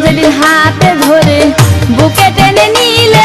অঞ্জলি হাতে ধরে বুকে টেনে নিলে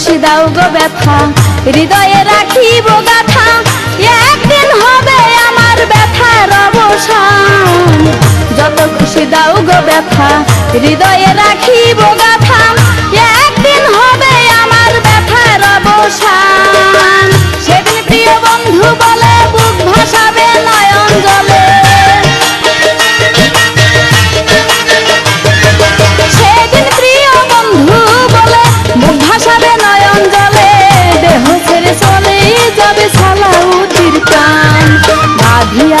খুশি দাও গো ব্যথা, হৃদয়ে রাখিব গাথা, একদিন হবে আমার ব্যথার অবসান। যত খুশি দাও গো ব্যথা, হৃদয়ে রাখিব গা